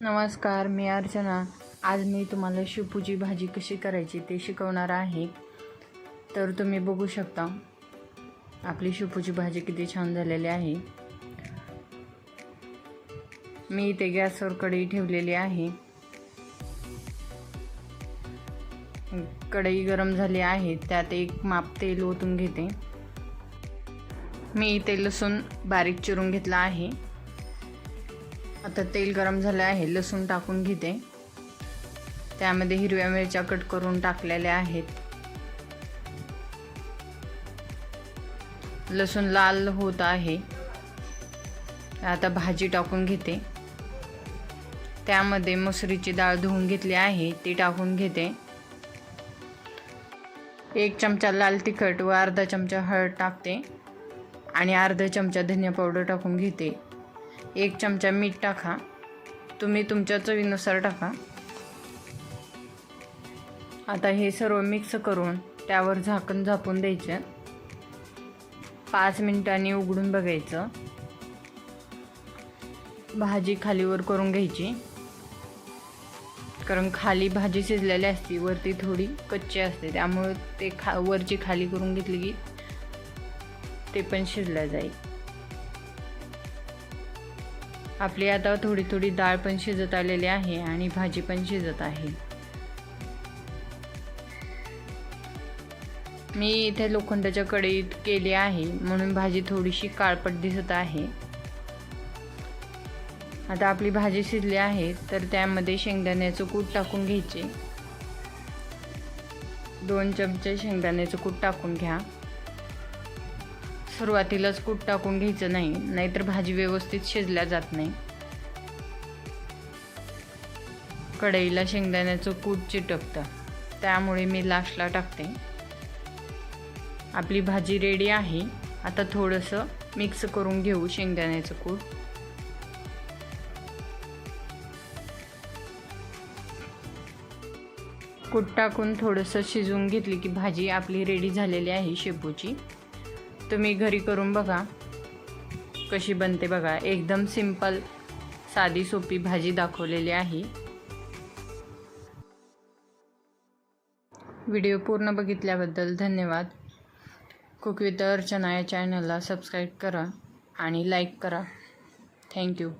नमस्कार मी अर्चना. आज मी तुम्हाला शेपूची भाजी कशी करायची ते शिकवणार आहे. तर तुम्ही बघू शकता आपली शेपूची भाजी किती छान झालेली आहे. मी इथे गॅसवर कढई ठेवलेली आहे. कढई गरम झाली आहे त्यात एक माप तेल ओतून घेते. मी इथे लसूण बारीक चिरून घेतला आहे. आता तेल गरम झालं आहे लसूण टाकून घेते. त्यामध्ये हिरव्या मिरच्या कट करून टाकलेल्या आहेत. लसूण लाल होत आहे. आता भाजी टाकून घेते. त्यामध्ये मसुरीची डाळ धुवून घेतली आहे ती टाकून घेते. एक चमचा लाल तिखट व अर्धा चमचा हळद टाकते. आणि अर्धा चमचा धनिया पावडर टाकून घेते. एक चमचा मीठ टाका. तुम्ही तुमच्या चवीनुसार टाका. आता हे सर्व मिक्स करून त्यावर झाकण झापून द्यायचं. पाच मिनिटांनी उघडून बघायचं. भाजी खालीवर करून घ्यायची. कारण खाली भाजी शिजलेली असते वरती थोडी कच्ची असते. त्यामुळे ते खा वरची खाली करून घेतली की ते पण शिजलं जाईल. आपली आता थोडी थोडी डाळ पण शिजत आलेली आहे आणि भाजी पण शिजत आहे. मी इथे लोखंडाच्या कढईत केली आहे म्हणून भाजी थोडीशी काळपट दिसत आहे. आता आपली भाजी शिजली आहे तर त्यामध्ये शेंगदाण्याचं कूट टाकून घ्यायचे. दोन चमचे शेंगदाण्याचं कूट टाकून घ्या. सुरुवातीलाच कूट टाकून घ्यायचं नाही नाहीतर भाजी व्यवस्थित शिजल्या जात नाही. कढईला शेंगदाण्याचं कूट चिटकतं. त्यामुळे मी लास्टला टाकते. आपली भाजी रेडी आहे. आता थोडंसं मिक्स करून घेऊ शेंगदाण्याचं कूट. कूट टाकून थोडंसं शिजवून घेतली की भाजी आपली रेडी झालेली आहे शेपूची. तुम्ही घरी करून बघा. कशी बनते बघा. एकदम सिंपल साधी सोपी भाजी दाखवलेली आहे. व्हिडिओ पूर्ण बघितल्याबद्दल धन्यवाद. कुक विथ अर्चना या चॅनलला सबस्क्राईब करा आणि लाईक करा. थँक्यू